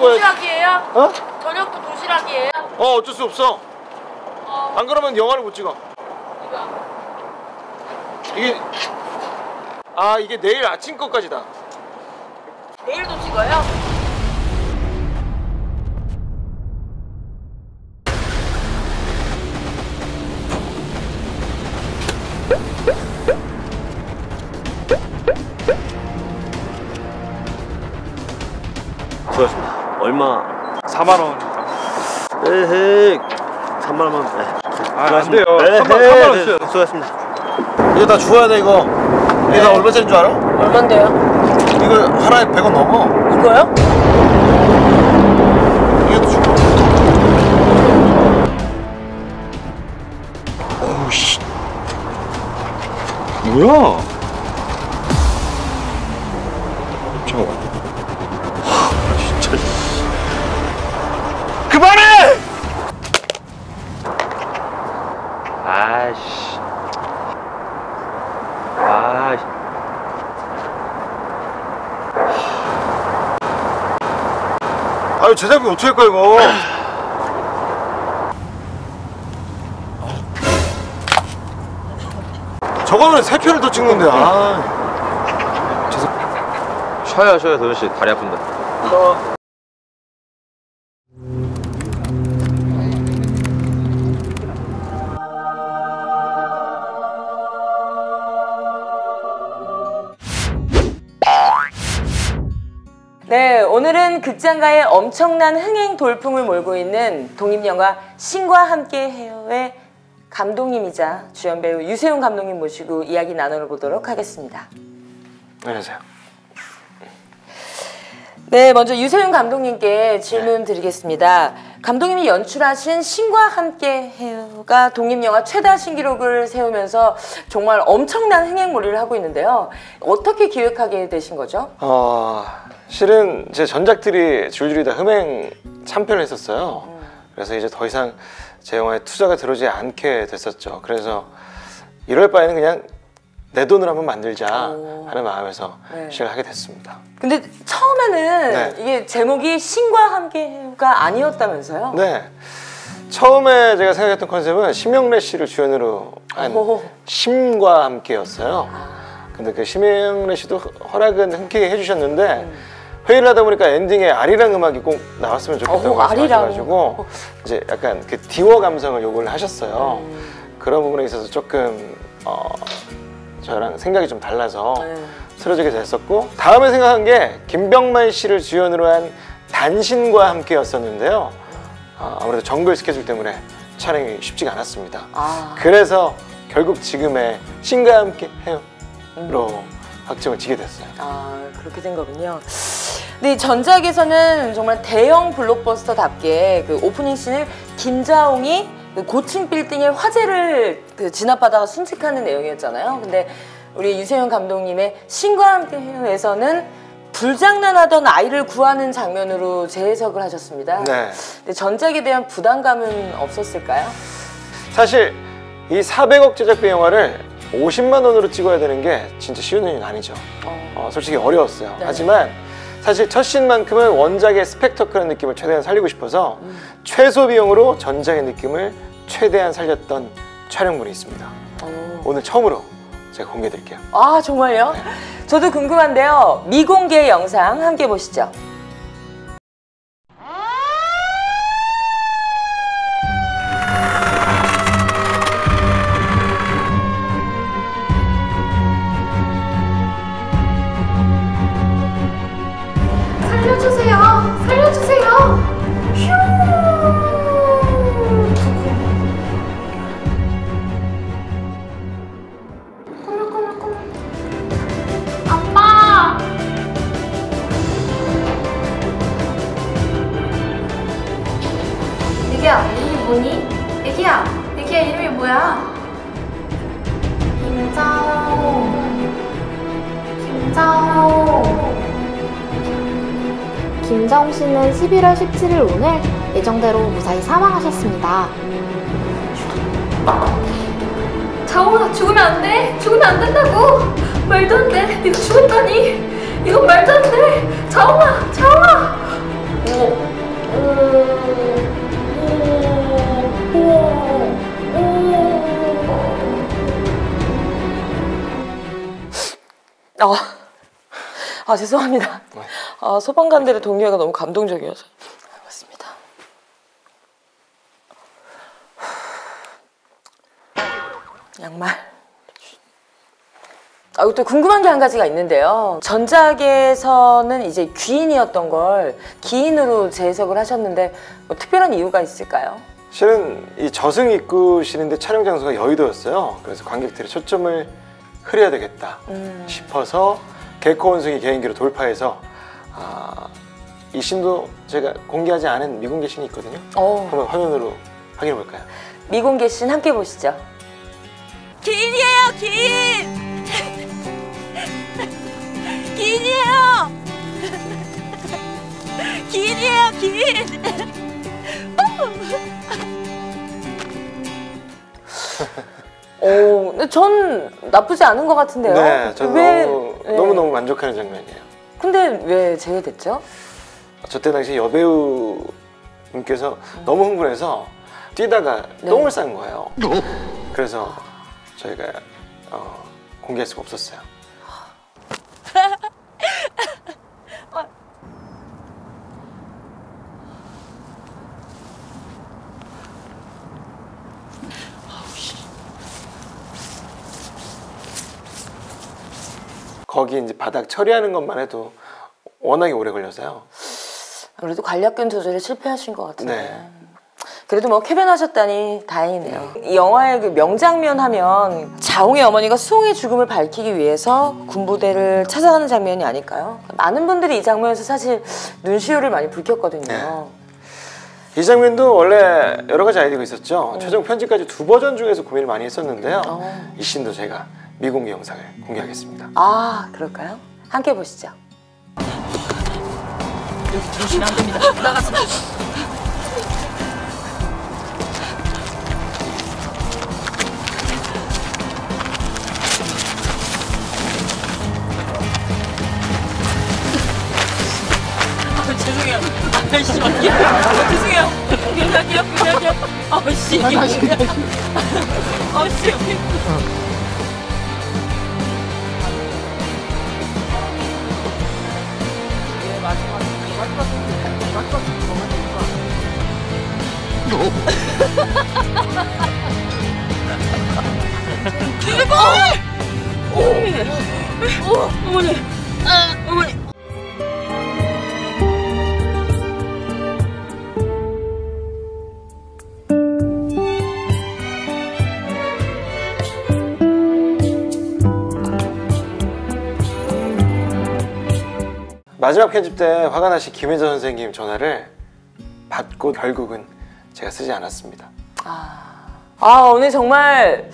뭐야? 도시락이에요? 어? 저녁도 도시락이에요? 어, 어쩔 수 없어. 어, 안 그러면 영화를 못 찍어. 이거. 이게 아, 이게 내일 아침 것까지다. 내일도 찍어요? 얼마? 4만 원입니다. 에헤이. 3만 원만. 네. 아, 안 돼요. 에헤이. 3만, 3만 원 네, 써요. 수고하셨습니다. 이거 다 주워야 돼, 이거. 이게 다 얼마짜리인 줄 알아? 얼만데요? 이거 하나에 100원 넘어. 이거요? 이것도 주고. 어우, 씨. 뭐야? 아유, 제작비 어떻게 할까, 이거? 저거는 세 편을 더 찍는데, 아. 쉬어요, 쉬어요, 도현 씨. 다리 아픈데. 네, 오늘은 극장가의 엄청난 흥행 돌풍을 몰고 있는 독립영화 신과 함께 해요의 감독님이자 주연 배우 유세훈 감독님 모시고 이야기 나눠보도록 하겠습니다. 안녕하세요. 네, 먼저 유세윤 감독님께 질문 드리겠습니다. 감독님이 연출하신 신과 함께 해요가 독립영화 최다 신기록을 세우면서 정말 엄청난 흥행몰이를 하고 있는데요. 어떻게 기획하게 되신 거죠? 어, 실은 제 전작들이 줄줄이 다 흠행 참편을 했었어요. 그래서 이제 더 이상 제 영화에 투자가 들어오지 않게 됐었죠. 그래서 이럴 바에는 그냥 내 돈으로 한번 만들자 오. 하는 마음에서 네. 시작을 하게 됐습니다. 근데 처음에는 네. 이게 제목이 신과 함께 해요가 아니었다면서요? 네. 처음에 제가 생각했던 컨셉은 심영래 씨를 주연으로 한 오. 심과 함께였어요. 근데 그 심영래 씨도 허락은 흔쾌히 해주셨는데 회의를 하다 보니까 엔딩에 아리랑 음악이 꼭 나왔으면 좋겠다고 어, 아리랑. 말씀하셔가지고 이제 약간 그 디워 감성을 요구를 하셨어요. 음. 그런 부분에 있어서 조금 어, 저랑 생각이 좀 달라서 네. 쓰러지게 됐었고 다음에 생각한 게 김병만 씨를 주연으로 한 단신과 함께였었는데요. 아, 아무래도 정글 스케줄 때문에 촬영이 쉽지가 않았습니다. 아, 그래서 결국 지금의 신과 함께 해요로 음. 확정을 지게 됐어요. 아 그렇게 된 거군요. 네, 전작에서는 정말 대형 블록버스터답게 그 오프닝 씬을 김자홍이 그 고층 빌딩의 화재를 그 진압하다가 순직하는 내용이었잖아요. 근데 우리 유세윤 감독님의 신과 함께 해요에서는 불장난하던 아이를 구하는 장면으로 재해석을 하셨습니다. 네. 근데 전작에 대한 부담감은 없었을까요? 사실 이 400억 제작비 영화를 50만 원으로 찍어야 되는 게 진짜 쉬운 일은 아니죠. 어, 어, 솔직히 어려웠어요. 네. 하지만 사실 첫 씬만큼은 원작의 스펙터클한 느낌을 최대한 살리고 싶어서 음. 최소 비용으로 전작의 느낌을 최대한 살렸던 촬영물이 있습니다. 어. 오늘 처음으로 제가 공개드릴게요. 아 정말요? 저도 궁금한데요. 미공개 영상 함께 보시죠. 보니 애기야, 애기야 이름이 뭐야? 김자호, 김자호. 김자홍 씨는 11월 17일 오늘 예정대로 무사히 사망하셨습니다. 자호 나 죽으면 안 돼! 죽으면 안 된다고! 말도 안 돼! 네가 죽었다니! 이건 말도 안 돼! 자호아! 자호아! 오. 음... 아, 아 죄송합니다. 아, 소방관들의 동료가 너무 감동적이어서. 맞습니다. 양말. 아, 또 궁금한 게 한 가지가 있는데요. 전작에서는 이제 귀인이었던 걸 기인으로 재해석을 하셨는데 뭐 특별한 이유가 있을까요? 실은 이 저승 입구시는데 촬영 장소가 여의도였어요. 그래서 관객들의 초점을 흐려야 되겠다 음. 싶어서 개코 원숭이 개인기로 돌파해서 아, 이 신도 제가 공개하지 않은 미공개 신이 있거든요. 어, 한번 화면으로 확인해 볼까요? 미공개 씬 함께 보시죠. 기인이에요, 기인. 기인이에요. 기인이에요, 기인. 오, 근데 전 나쁘지 않은 것 같은데요. 네, 저는 왜- 너무 네. 너무 너무 만족하는 장면이에요. 근데 왜 제외됐죠? 저때 당시 여배우님께서 너무 흥분해서 뛰다가 네. 똥을 싼 거예요. 그래서 저희가 어, 공개할 수가 없었어요. 거기 이제 바닥 처리하는 것만 해도 워낙에 오래 걸려서요. 그래도 관략근 조절에 실패하신 것 같은데. 네. 그래도 뭐 쾌변하셨다니 다행이네요. 이 영화의 그 명장면 하면 자홍의 어머니가 수홍의 죽음을 밝히기 위해서 군부대를 찾아가는 장면이 아닐까요? 많은 분들이 이 장면에서 사실 눈시울을 많이 붉혔거든요. 이 장면도 원래 여러 가지 아이디어가 있었죠. 최종 편집까지 두 버전 중에서 고민을 많이 했었는데요. 어. 이 씬도 제가 미공개 영상을 공개하겠습니다. 아, 그럴까요? 함께 보시죠. 죄송해요. 아씨, 죄송해요. 미안해요. 미안해요. 아씨. 아씨. 어머니. 아, 어머니. 마지막 편집 때 화가 나신 김혜자 선생님 전화를 받고 결국은 제가 쓰지 않았습니다. 아, 오늘 정말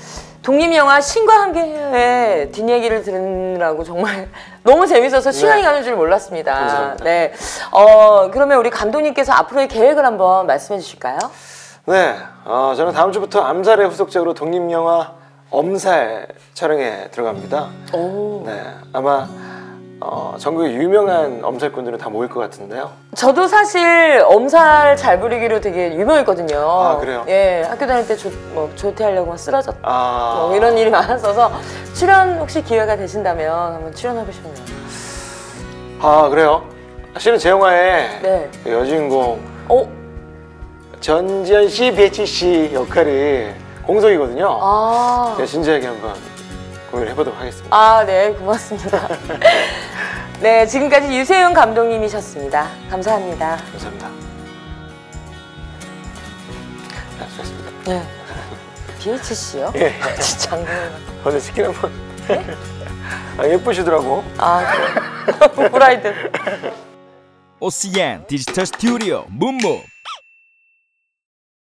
독립영화 신과 함께의 뒷얘기를 들으라고 정말 너무 재밌어서 시간이 네. 가는 줄 몰랐습니다. 감사합니다. 네. 어, 그러면 우리 감독님께서 앞으로의 계획을 한번 말씀해 주실까요? 네, 어, 저는 다음 주부터 암살의 후속작으로 독립영화 엄살 촬영에 들어갑니다. 오. 네, 아마 어, 전국의 유명한 엄살꾼들은 다 모일 것 같은데요. 저도 사실 엄살 잘 부리기로 되게 유명했거든요. 아, 그래요? 예, 학교 다닐 때 조, 뭐, 조퇴하려고 막 쓰러졌다. 아, 뭐 이런 일이 많았어서 출연 혹시 기회가 되신다면 한번 출연하고 싶네요. 아 그래요? 실은 제 영화에 네. 그 여주인공 어? 전지현 씨, 배치 씨 역할이 공석이거든요. 아. 제가 진지하게 한번 고민을 해보도록 하겠습니다. 아, 네, 고맙습니다. 네, 지금까지 유세윤 감독님이셨습니다. 감사합니다. 감사합니다. 네, 수고하셨습니다. 네. BHC요? 예. 진짜 장난을. 오늘 치킨 한번. 아, 예쁘시더라고. 아, 그래. 브라이드. OCN 디지털 스튜디오 문무